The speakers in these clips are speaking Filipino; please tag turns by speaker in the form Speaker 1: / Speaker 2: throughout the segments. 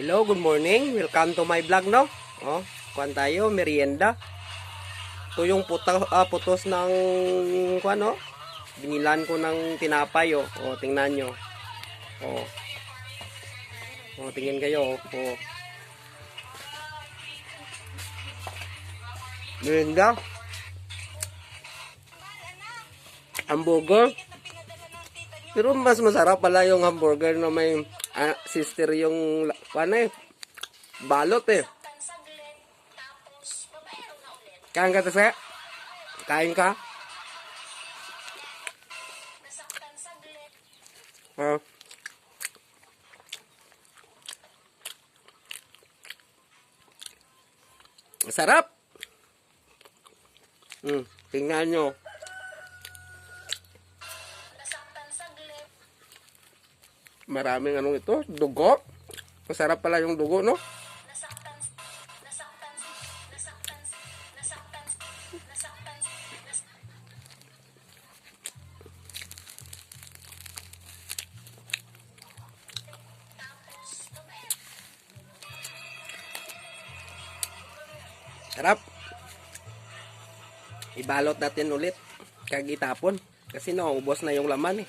Speaker 1: Hello, good morning. Welcome to my vlog, no? Oh, kuan tayo, merienda. Ito yung puta, ah, putos ng kuan, no? Binilan ko ng tinapay, oh. Oh, tingnan nyo. Oh. Oh, tingin kayo, oh. oh. Merienda. Hamburger. Pero mas masarap pala yung hamburger na may ah, sister yung ano eh, balot eh. Kain ka tase? Kain ka? Ah. Masarap. Hmm, tingnan nyo. Maraming anong ito, dugo. Masarap pala yung dugo, no? Sarap. Ibalot natin ulit. Kag itapon. Kasi naubos na yung laman eh.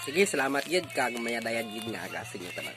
Speaker 1: Sige, salamat gid kag mayadayan gid nga agasin niyo tanan.